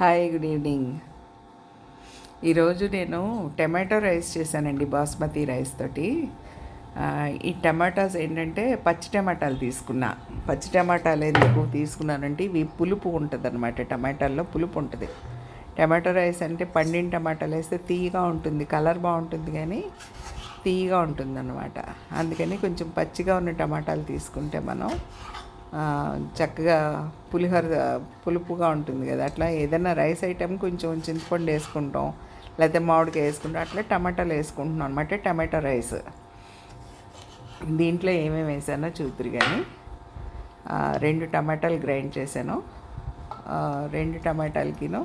Hi good evening ఈరోజు నేను tomato rice చేశానండి బాస్మతి రైస్ తోటి. ఈ టమాటాస్ ఏంటంటే పచ్చి టమాటాలు తీసుకున్నా. పచ్చి టమాటాలు ఎందుకు తీసుకున్నానంటే ఇవి పులుపు ఉంటుంది అనమాట టమాటాల్లో పులుపు ఉంటుంది. టమాటో రైస్ అంటే పండిన టమాటాలు వేస్తే తీయగా ఉంటుంది కలర్ బాగుంటుంది కానీ తీయగా ఉంటుంది అనమాట అందుకని కొంచెం పచ్చిగా ఉన్న టమాటాలు తీసుకుంటే మనం చక్కగా పులిహోర పులుపుగా ఉంటుంది కదా. అట్లా ఏదైనా రైస్ ఐటెం కొంచెం చింతపండు వేసుకుంటాం లేకపోతే మామిడికాయ వేసుకుంటాం అట్లా టమాటాలు వేసుకుంటున్నాం అనమాట టమాటో రైస్. దీంట్లో ఏమేమి వేసానో చూతురు కానీ రెండు టమాటాలు గ్రైండ్ చేశాను. రెండు టమాటాలకిను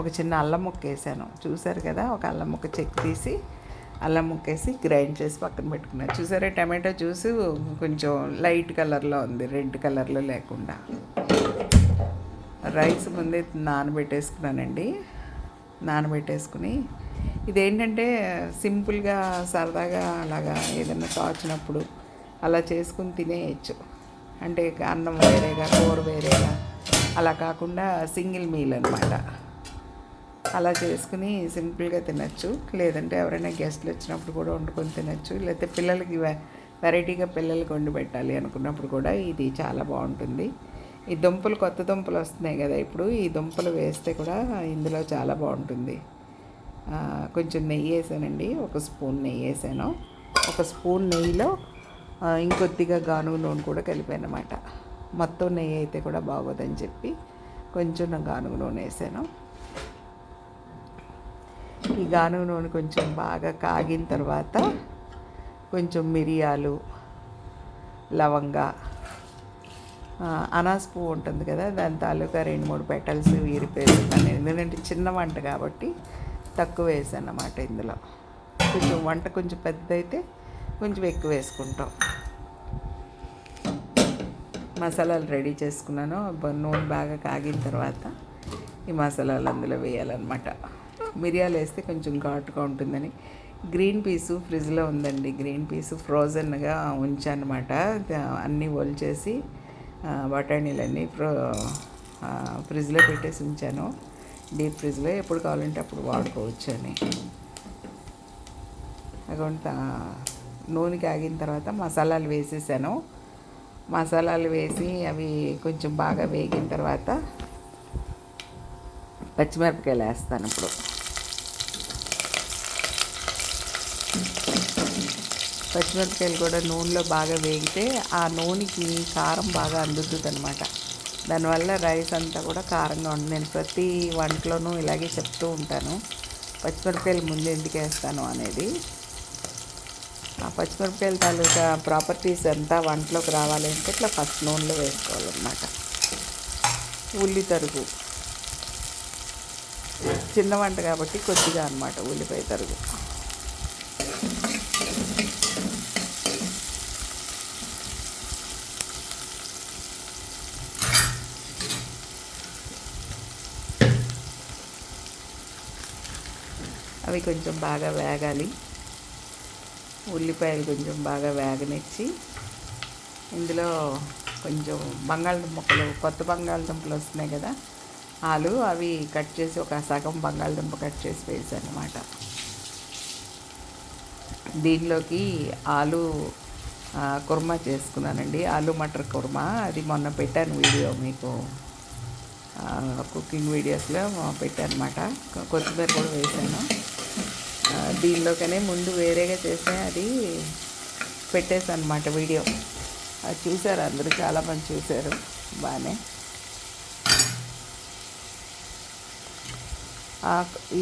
ఒక చిన్న అల్లం ముక్క వేసాను. చూసారు కదా ఒక అల్లం ముక్క చెక్ తీసి అల్లం ముక్కేసి గ్రైండ్ చేసి పక్కన పెట్టుకున్నాను చూసారా టమాటో జ్యూస్ కొంచెం లైట్ కలర్లో ఉంది రెడ్ కలర్లో లేకుండా. రైస్ ముందే నానబెట్టేసుకున్నానండి. నానబెట్టేసుకుని ఇదేంటంటే సింపుల్గా సరదాగా అలాగా ఏదైనా తోచినప్పుడు అలా చేసుకుని తినేయచ్చు. అంటే అన్నం వేరేగా కూర వేరేగా అలా కాకుండా సింగిల్ మీల్ అనమాట అలా చేసుకుని సింపుల్గా తినచ్చు. లేదంటే ఎవరైనా గెస్ట్లు వచ్చినప్పుడు కూడా వండుకొని తినచ్చు. లేకపోతే పిల్లలకి వె- వెరైటీగా పిల్లలకి వండి పెట్టాలి అనుకున్నప్పుడు కూడా ఇది చాలా బాగుంటుంది. ఈ దుంపలు కొత్త దుంపలు వస్తున్నాయి కదా ఇప్పుడు ఈ దుంపలు వేస్తే కూడా ఇందులో చాలా బాగుంటుంది. కొంచెం నెయ్యి వేసానండి. ఒక స్పూన్ నెయ్యి వేసాను. ఒక స్పూన్ నెయ్యిలో ఇంకొద్దిగా గానుగ నూనె కూడా కలిపాను అనమాట మొత్తం నెయ్యి అయితే కూడా బాగోదని చెప్పి కొంచెం నా గానుగ నూనె వేసాను. ఈ గానుగ నూనె కొంచెం బాగా కాగిన తర్వాత కొంచెం మిరియాలు లవంగ అనాస పువ్వు ఉంటుంది కదా దాని తాలూకా రెండు మూడు పెటల్స్ వీరిపేస్తున్నాను ఎందుకంటే చిన్న వంట కాబట్టి తక్కువ వేసాను అన్నమాట ఇందులో. కొంచెం వంట కొంచెం పెద్ద అయితే కొంచెం ఎక్కువ వేసుకుంటాం. మసాలాలు రెడీ చేసుకున్నాను. నూనె బాగా కాగిన తర్వాత ఈ మసాలాలు అందులో వేయాలన్నమాట. మిరియాలు వేస్తే కొంచెం ఘాటుగా ఉంటుందని. గ్రీన్ పీసు ఫ్రిడ్జ్లో ఉందండి. గ్రీన్ పీసు ఫ్రోజన్గా ఉంచానమాట అన్నీ ఒలిచేసి ఆ, బఠానీలన్నీ ఫ్రో ఫ్రిడ్జ్లో పెట్టేసి ఉంచాను. డీప్ ఫ్రిడ్జ్లో ఎప్పుడు కావాలంటే అప్పుడు వాడుకోవచ్చు అని. అకౌంట్ నూనె కాగిన తర్వాత మసాలాలు వేసేసాను. మసాలాలు వేసి అవి కొంచెం బాగా వేగిన తర్వాత పచ్చిమిరపకాయలు వేస్తాను ఇప్పుడు. పచ్చిమిరపకాయలు కూడా నూనెలో బాగా వేగితే ఆ నూనెకి కారం బాగా అందుతుంది అనమాట దానివల్ల రైస్ అంతా కూడా కారంగా ఉంటుంది. నేను ప్రతి వంటలోనూ ఇలాగే చెప్తూ ఉంటాను. పచ్చిమిరపకాయలు ముందు ఎందుకు వేస్తాను అనేది. ఆ పచ్చిమిరపకాయల తాలూకా ప్రాపర్టీస్ అంతా వంటలోకి రావాలి అంటే ఇట్లా ఫస్ట్ నూనెలో వేసుకోవాలన్నమాట. ఉల్లి తరుగు. చిన్న వంట కాబట్టి కొద్దిగా అనమాట ఉల్లిపాయ తరుగు. అవి కొంచెం బాగా వేగాలి. ఉల్లిపాయలు కొంచెం బాగా వేగనిచ్చి ఇందులో కొంచెం బంగాళదుంప ముక్కలు కొత్త బంగాళదుంపలు వస్తున్నాయి కదా ఆలు అవి కట్ చేసి ఒక సగం బంగాళదుంప కట్ చేసి వేసాను అనమాట దీనిలోకి ఆలు కుర్మా చేసుకున్నానండి. ఆలు మటర్ కుర్మా అది మొన్న పెట్టాను వీడియో మీకు. కుకింగ్ వీడియోస్లో పెట్టాను అనమాట కొత్తిమీర కూడా వేసాను. దీనిలోకనే ముందు వేరేగా చేస్తే అది పెట్టేశానమాట వీడియో. అది చూశారు అందరూ చాలామంది చూశారు బాగానే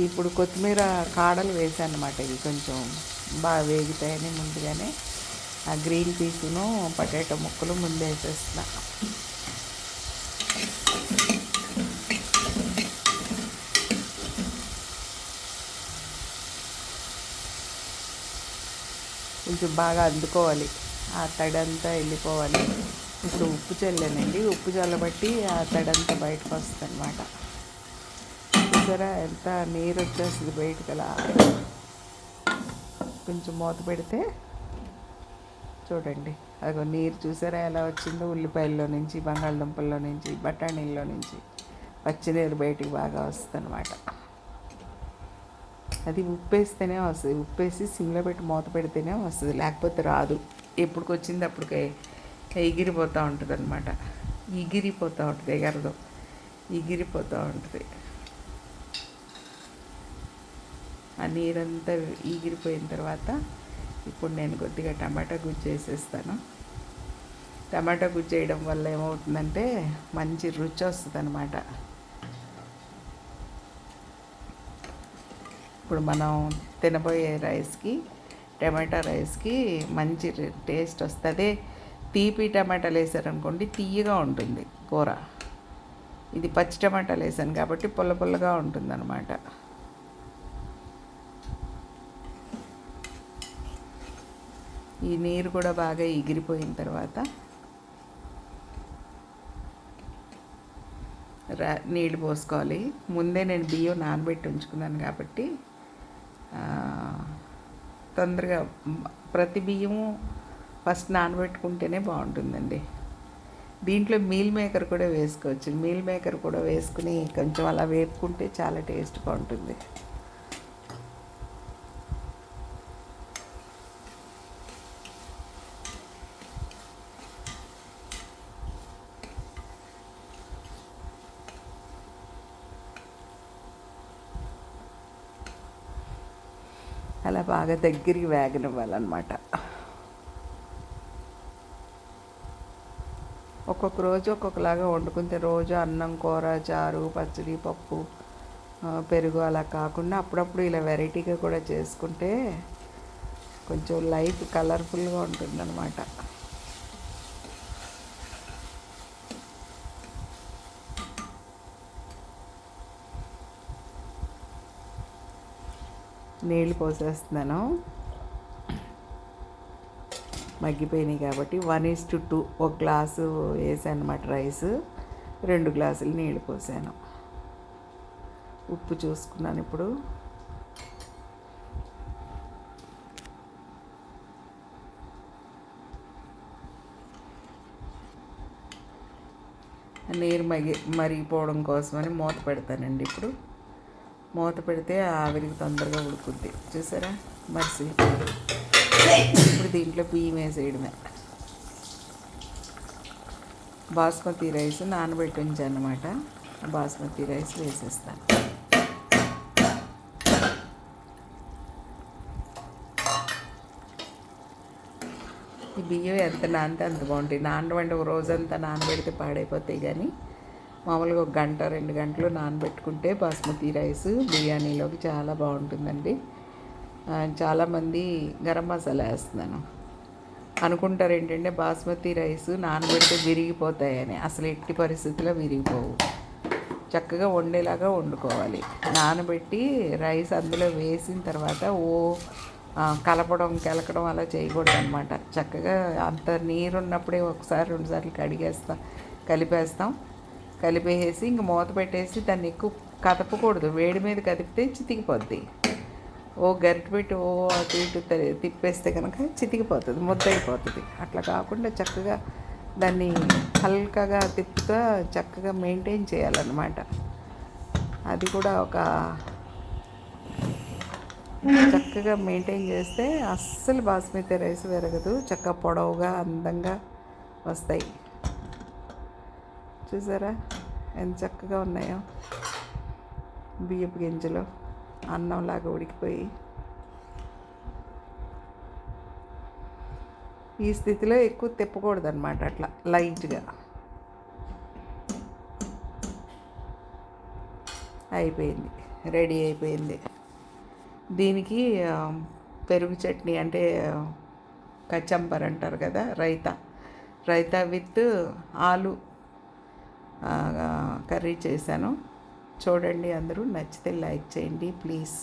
ఇప్పుడు కొత్తిమీర కాడలు వేసాను అనమాట ఇవి కొంచెం బాగా వేగుతాయని ముందుగానే. ఆ గ్రీన్ పీసును పొటాటో ముక్కలు ముందే వేసేస్తున్నా. కొంచెం బాగా అందుకోవాలి. ఆ తడంతా వెళ్ళిపోవాలి. ఇప్పుడు ఉప్పు చల్లానండి. ఉప్పు చల్లబట్టి ఆ తడంతా బయటకు వస్తుంది అనమాట చూసారా? ఎంత నీరు వచ్చేస్తుంది బయటకు అలా. కొంచెం మూత పెడితే చూడండి. అదిగో నీరు చూసారా ఎలా వచ్చిందో? ఉల్లిపాయల్లో నుంచి బంగాళదుంపల్లో నుంచి బఠానీల్లో నుంచి. పచ్చినీరు బయటికి బాగా వస్తుంది అనమాట అది ఉప్పేస్తేనే వస్తుంది. ఉప్పేసి సిమ్లో పెట్టి మూత పెడితేనే వస్తుంది. లేకపోతే రాదు. ఎప్పుడుకొచ్చింది అప్పటికే ఎగిరిపోతూ ఉంటుంది అనమాట ఎగిరిపోతూ ఉంటుంది ఎగరదు. ఎగిరిపోతూ ఉంటుంది. ఆ నీరంతా ఈగిరిపోయిన తర్వాత ఇప్పుడు నేను కొద్దిగా టమాటా గుజ్జు వేసేస్తాను టమాటా గుజ్జు వేయడం వల్ల ఏమవుతుందంటే మంచి రుచి వస్తుంది అనమాట ఇప్పుడు మనం తినబోయే రైస్కి టమాటా రైస్కి మంచి టేస్ట్ వస్తుంది. తీపి టమాటాలు వేసారనుకోండి తీయగా ఉంటుంది కూర. ఇది పచ్చి టమాటాలు వేసాను కాబట్టి పుల్ల పుల్లగా ఉంటుందన్నమాట. ఈ నీరు కూడా బాగా ఎగిరిపోయిన తర్వాత రా నీళ్ళు పోసుకోవాలి. ముందే నేను బియ్యం నానబెట్టి ఉంచుకున్నాను కాబట్టి తొందరగా ప్రతి బియ్యము ఫస్ట్ నానబెట్టుకుంటేనే బాగుంటుందండి. దీంట్లో మీల్ మేకర్ కూడా వేసుకోవచ్చు. మీల్ మేకర్ కూడా వేసుకుని కొంచెం అలా వేపుకుంటే చాలా టేస్ట్గా ఉంటుంది అలా బాగా దగ్గరికి వేగనివ్వాలన్నమాట. ఒక్కొక్క రోజు ఒక్కొక్కలాగా వండుకుంటే రోజు అన్నం కూర చారు పచ్చడి పప్పు పెరుగు అలా కాకుండా అప్పుడప్పుడు ఇలా వెరైటీగా కూడా చేసుకుంటే కొంచెం లైఫ్ కలర్ఫుల్గా ఉంటుందన్నమాట. నీళ్ళు పోసేస్తున్నాను. మగ్గిపోయినాయి కాబట్టి వన్ ఈస్ టు టూ. ఒక గ్లాసు వేసాను రైస్. రెండు గ్లాసులు నీళ్ళు పోసాను. ఉప్పు చూసుకున్నాను ఇప్పుడు. నీరు మగి మరిగిపోవడం కోసమని మూత పెడతానండి ఇప్పుడు. మూత పెడితే ఆవిరికి తొందరగా ఉడుకుద్ది. చూసారా? మరిసి. ఇప్పుడు దీంట్లో బియ్యం వేసేయడమే. బాస్మతి రైస్ నానబెట్టి ఉంచాను అనమాట బాస్మతి రైస్ వేసేస్తాను ఈ బియ్యం ఎంత నానితే అంత బాగుంటాయి నానబెట్టి ఒక రోజంతా నానబెడితే పాడైపోతాయి కానీ మామూలుగా ఒక గంట రెండు గంటలు నానబెట్టుకుంటే బాస్మతి రైస్ బిర్యానీలోకి చాలా బాగుంటుందండి. చాలామంది గరం మసాలా వేస్తున్నాను. అనుకుంటారు ఏంటంటే బాస్మతి రైస్ నానబెడితే విరిగిపోతాయని. అసలు ఎట్టి పరిస్థితుల్లో విరిగిపోవు. చక్కగా వండేలాగా వండుకోవాలి. నానబెట్టి రైస్ అందులో వేసిన తర్వాత ఓ కలపడం కెలకడం అలా చేయకూడదు అనమాట చక్కగా అంత నీరు ఉన్నప్పుడే ఒకసారి రెండుసార్లు కడిగేస్తాం కలిపేస్తాం. కలిపేసి ఇంక మూత పెట్టేసి దాన్ని ఎక్కువ కదపకూడదు. వేడి మీద కదిపితే చితికిపోద్ది. ఓ గరిట పెట్టి ఓ అటు ఇటు తిప్పేస్తే కనుక చితికిపోతుంది ముద్ద అయిపోతుంది అట్లా కాకుండా చక్కగా దాన్ని హల్కగా తిప్పుతా చక్కగా మెయింటైన్ చేయాలన్నమాట. అది కూడా ఒక చక్కగా మెయింటైన్ చేస్తే అస్సలు బాస్మతి రైస్ పెరగదు చక్కగా పొడవుగా అందంగా వస్తాయి. చూసారా? ఎంత చక్కగా ఉన్నాయో. బియ్యపు గింజలు అన్నంలాగా ఉడికిపోయి. ఈ స్థితిలో ఎక్కువ తిప్పకూడదు అనమాట అట్లా లైట్గా. అయిపోయింది రెడీ అయిపోయింది. దీనికి పెరుగు చట్నీ అంటే కచ్చంపర్ అంటారు కదా రైతా. రైతా విత్ ఆలు కర్రీ చేశాను. చూడండి అందరూ నచ్చితే లైక్ చేయండి ప్లీజ్.